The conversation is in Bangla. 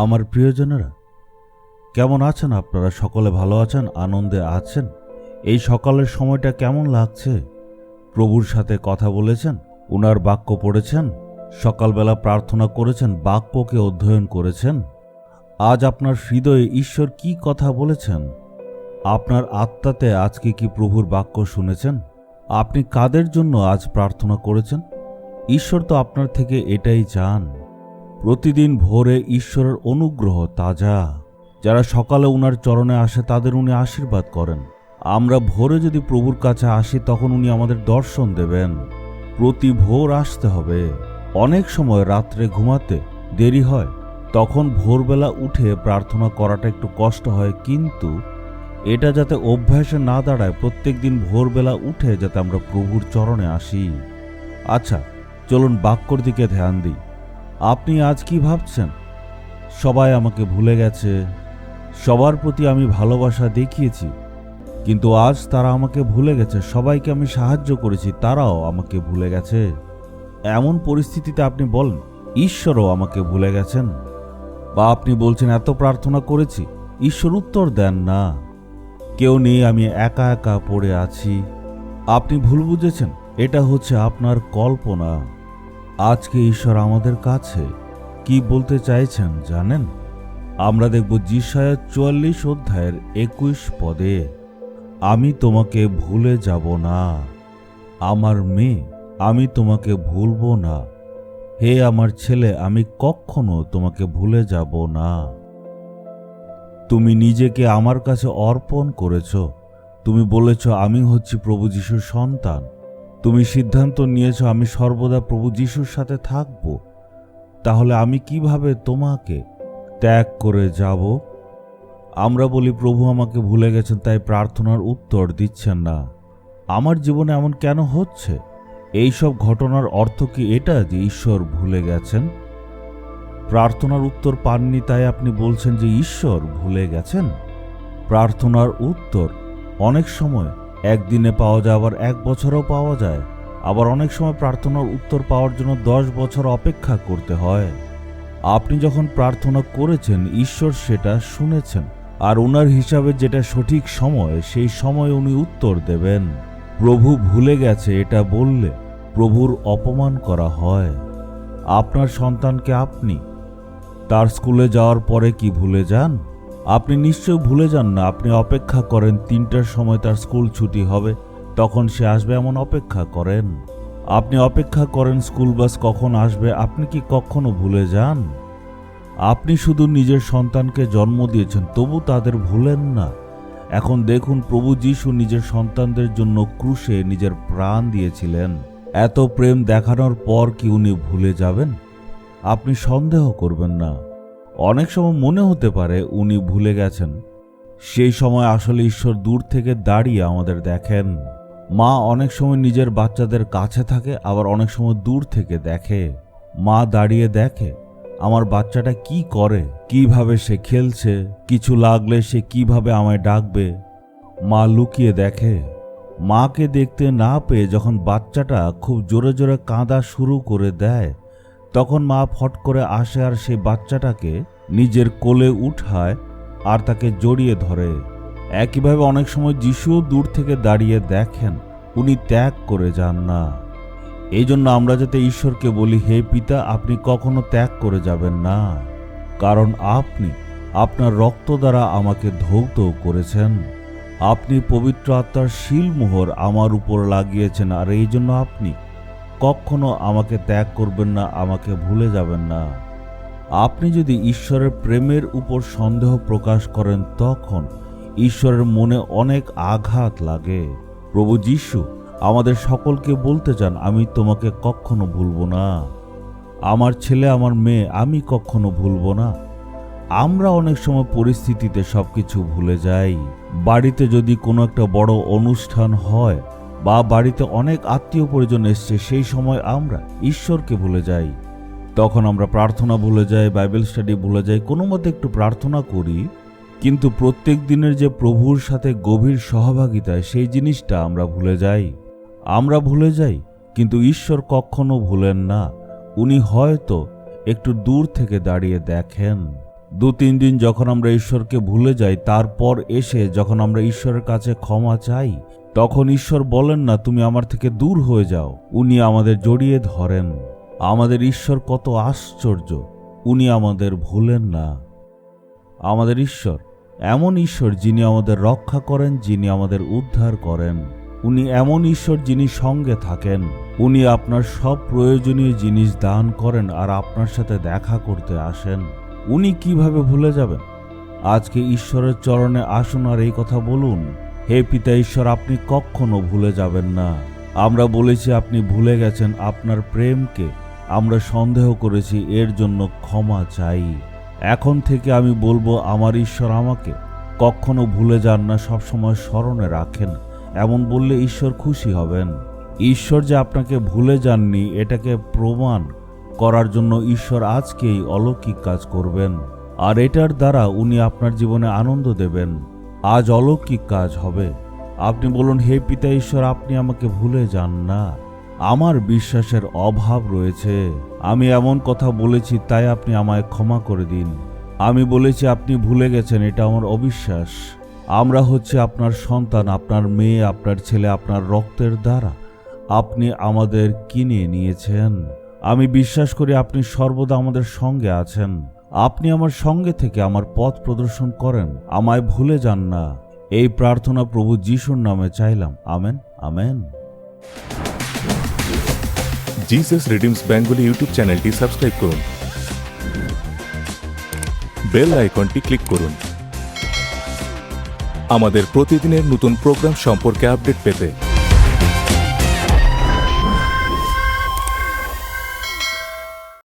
আমার প্রিয়জনেরা, কেমন আছেন আপনারা? সকলে ভালো আছেন? আনন্দে আছেন? এই সকালের সময়টা কেমন লাগছে? প্রভুর সাথে কথা বলেছেন? উনার বাক্য পড়েছেন? সকালবেলা প্রার্থনা করেছেন? বাক্যকে অধ্যয়ন করেছেন? আজ আপনার হৃদয়ে ঈশ্বর কি কথা বলেছেন? আপনার আত্মাতে আজকে কি প্রভুর বাক্য শুনেছেন? আপনি কাদের জন্য আজ প্রার্থনা করেছেন? ঈশ্বর তো আপনার থেকে এটাই চান। প্রতিদিন ভোরে ঈশ্বরের অনুগ্রহ তাজা। যারা সকালে উনার চরণে আসে, তাদের উনি আশীর্বাদ করেন। আমরা ভোরে যদি প্রভুর কাছে আসি, তখন উনি আমাদের দর্শন দেবেন। প্রতি ভোর আসতে হবে। অনেক সময় রাত্রে ঘুমাতে দেরি হয়। তখন ভোরবেলা উঠে প্রার্থনা করাটা একটু কষ্ট হয়, কিন্তু এটা যাতে অভ্যাসে না দাঁড়ায়, প্রত্যেক দিন ভোরবেলা উঠে যাতে আমরা প্রভুর চরণে আসি। আচ্ছা চলুন বাক্যর দিকে ধ্যান দিই। আপনি আজ কি ভাবছেন? সবাই আমাকে ভুলে গেছে। সবার প্রতি আমি ভালোবাসা দেখিয়েছি। কিন্তু আজ তারা আমাকে ভুলে গেছে। সবাইকে আমি সাহায্য করেছি। তারাও আমাকে ভুলে গেছে। এমন পরিস্থিতিতে আপনি বলেন, ঈশ্বরও আমাকে ভুলে গেছেন। বা আপনি বলছেন, এত প্রার্থনা করেছি। ঈশ্বর উত্তর দেন না। কেউ নেই, আমি একা একা পড়ে আছি। আপনি ভুল বুঝেছেন। এটা হচ্ছে আপনার কল্পনা। আজকে ঈশ্বর আমাদের কাছে কি বলতে চাইছেন জানেন? আমরা দেখব জিসায়া চুয়াল্লিশ অধ্যায়ের একুশ পদে, আমি তোমাকে ভুলে যাব না। আমার মেয়ে, আমি তোমাকে ভুলবো না। হে আমার ছেলে, আমি কখনো তোমাকে ভুলে যাব না। তুমি নিজেকে আমার কাছে অর্পণ করেছ। তুমি বলেছ, আমি হচ্ছি প্রভু যিশুর সন্তান। তুমি সিদ্ধান্ত নিয়েছ আমি সর্বদা প্রভু যিশুর সাথে থাকব। তাহলে আমি কীভাবে তোমাকে ত্যাগ করে যাব? আমরা বলি, প্রভু আমাকে ভুলে গেছেন, তাই প্রার্থনার উত্তর দিচ্ছেন না। আমার জীবনে এমন কেন হচ্ছে? এই সব ঘটনার অর্থ কি এটা যে ঈশ্বর ভুলে গেছেন? প্রার্থনার উত্তর পাননি, তাই আপনি বলছেন যে, ঈশ্বর ভুলে গেছেন? প্রার্থনার উত্তর অনেক সময় একদিনে পাওয়া যায়, আবার এক বছরও পাওয়া যায়। আবার অনেক সময় প্রার্থনার উত্তর পাওয়ার জন্য দশ বছর অপেক্ষা করতে হয়। আপনি যখন প্রার্থনা করেছেন, ঈশ্বর সেটা শুনেছেন, আর ওনার হিসাবে যেটা সঠিক সময়, সেই সময় উনি উত্তর দেবেন। প্রভু ভুলে গেছে এটা বললে, প্রভুর অপমান করা হয়। আপনার সন্তানকে আপনি, তার স্কুলে যাওয়ার পরে কি ভুলে যান? আপনি নিশ্চয় ভুলে যান না, আপনি অপেক্ষা করেন, তিনটার সময় তার স্কুল ছুটি হবে, তখন সে আসবে এমন অপেক্ষা করেন। আপনি অপেক্ষা করেন স্কুল বাস কখন আসবে, আপনি কি কখনো ভুলে যান? আপনি শুধু নিজের সন্তানকে জন্ম দিয়েছেন, তবু তাদের ভুলেন না। এখন দেখুন প্রভু যিশু নিজের সন্তানদের জন্য ক্রুশে নিজের প্রাণ দিয়েছিলেন। এত প্রেম দেখানোর পর কি উনি ভুলে যাবেন? আপনি সন্দেহ করবেন না। অনেক সময় মনে হতে পারে উনি ভুলে গেছেন। সেই সময় আসলে ঈশ্বর দূর থেকে দাঁড়িয়ে আমাদের দেখেন। মা অনেক সময় নিজের বাচ্চাদের কাছে থাকে, আবার অনেক সময় দূর থেকে দেখে। মা দাঁড়িয়ে দেখে, আমার বাচ্চাটা কি করে, কীভাবে সে খেলছে, কিছু লাগলে সে কীভাবে আমায় ডাকবে। মা লুকিয়ে দেখে। মাকে দেখতে না পেয়ে যখন বাচ্চাটা খুব জোরে জোরে কাঁদা শুরু করে দেয় তখন মা ফট করে আসে আর সেই বাচ্চাটাকে নিজের কোলে উঠায় আর তাকে জড়িয়ে ধরে। একইভাবে অনেক সময় যিশুও দূর থেকে দাঁড়িয়ে দেখেন, উনি ত্যাগ করে যান না। এই জন্য আমরা যাতে ঈশ্বরকে বলি, হে পিতা, আপনি কখনো ত্যাগ করে যাবেন না। কারণ আপনি আপনার রক্ত দ্বারা আমাকে ধৌত করেছেন। আপনি পবিত্র আত্মার শিলমোহর আমার উপর লাগিয়েছেন, আর এই জন্য আপনি কখনো আমাকে ত্যাগ করবেন না, আমাকে ভুলে যাবেন না। আপনি যদি ঈশ্বরের প্রেমের উপর সন্দেহ প্রকাশ করেন, তখন ঈশ্বরের মনে অনেক আঘাত লাগে। প্রভু যিশু, আমাদের সকলকে বলতে চান, আমি তোমাকে কখনো ভুলবো না। আমার ছেলে, আমার মেয়ে, আমি কখনো ভুলবো না। আমরা অনেক সময় পরিস্থিতিতে সবকিছু ভুলে যাই। বাড়িতে যদি কোনো একটা বড় অনুষ্ঠান হয় বা বাড়িতে অনেক আত্মীয় পরিজন এসছে, সেই সময় আমরা ঈশ্বরকে ভুলে যাই। তখন আমরা প্রার্থনা ভুলে যাই, বাইবেল স্টাডি ভুলে যাই, কোনো মতে একটু প্রার্থনা করি। কিন্তু প্রত্যেক দিনের যে প্রভুর সাথে গভীর সহভাগিতায় সেই জিনিসটা আমরা ভুলে যাই। আমরা ভুলে যাই, কিন্তু ঈশ্বর কখনো ভুলেন না। উনি হয়তো একটু দূর থেকে দাঁড়িয়ে দেখেন। দু তিন দিন যখন আমরা ঈশ্বরকে ভুলে যাই, তারপর এসে যখন আমরা ঈশ্বরের কাছে ক্ষমা চাই তখন ঈশ্বর বলেন না, তুমি আমার থেকে দূর হয়ে যাও। উনি আমাদের জড়িয়ে ধরেন। আমাদের ঈশ্বর কত আশ্চর্য। উনি আমাদের ভুলেন না। আমাদের ঈশ্বর এমন ঈশ্বর যিনি আমাদের রক্ষা করেন, যিনি আমাদের উদ্ধার করেন। উনি এমন ঈশ্বর যিনি সঙ্গে থাকেন। উনি আপনার সব প্রয়োজনীয় জিনিস দান করেন আর আপনার সাথে দেখা করতে আসেন। উনি কীভাবে ভুলে যাবেন? আজকে ঈশ্বরের চরণে আসুন আর এই কথা বলুন। হে পিতা ঈশ্বর, আপনি কখনো ভুলে যাবেন না। আমরা বলেছি আপনি ভুলে গেছেন আপনার প্রেমকে। আমরা সন্দেহ করেছি এর জন্য ক্ষমা চাই। এখন থেকে আমি বলব, আমার ঈশ্বর আমাকে কখনো ভুলে যান না, সবসময় স্মরণে রাখেন। এমন বললে ঈশ্বর খুশি হবেন। ঈশ্বর যে আপনাকে ভুলে যাননি, এটাকে প্রমাণ করার জন্য ঈশ্বর আজকেই অলৌকিক কাজ করবেন। আর এটার দ্বারা উনি আপনার জীবনে আনন্দ দেবেন। আজ অলৌকিক কাজ হবে। আপনি বলুন, হে পিতা ঈশ্বর, আপনি আমাকে ভুলে যান না। আমার বিশ্বাসের অভাব রয়েছে। আমি এমন কথা বলেছি, তাই আপনি আমায় ক্ষমা করে দিন। আমি বলেছি, আপনি ভুলে গেছেন, এটা আমার অবিশ্বাস। আমরা হচ্ছে আপনার সন্তান, আপনার মেয়ে, আপনার ছেলে, আপনার রক্তের দ্বারা। আপনি আমাদের কিনে নিয়েছেন। আমি বিশ্বাস করি, আপনি সর্বদা আমাদের সঙ্গে আছেন। আপনি আমার সঙ্গে থেকে আমার পথ প্রদর্শন করেন। আমায় ভুলে যান না। এই প্রার্থনা প্রভু যিশুর নামে চাইলাম। Amen amen. Jesus redeems Bengali YouTube চ্যানেলটি সাবস্ক্রাইব করুন। বেল আইকনটি ক্লিক করুন। আমাদের প্রতিদিনের নতুন প্রোগ্রাম সম্পর্কে আপডেট পেতে